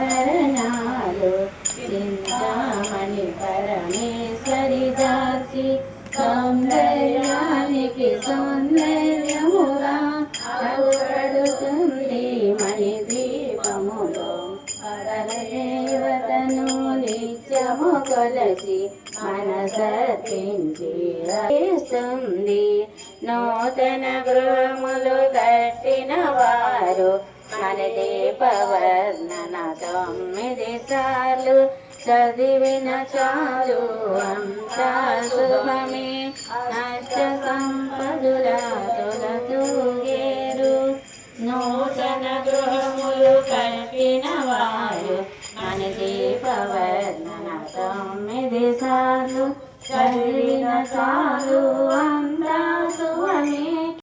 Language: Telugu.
మణిగణపతిభరణాలు చింతామణి పరమేశ్వరి దాసి సౌందర్యానికి సౌందర్య దేవతను నిత్యము కొలసి మనసర్పించి నూతన గృహములు కట్టిన వారు మన దీపవర్ణన తొమ్మిది సార్లు చదివిన చాలు అంతా శుభమే. అష్ట సంపదుల వారు మన దీపవర్ణన తొమ్మిది సార్లు చదివిన సారు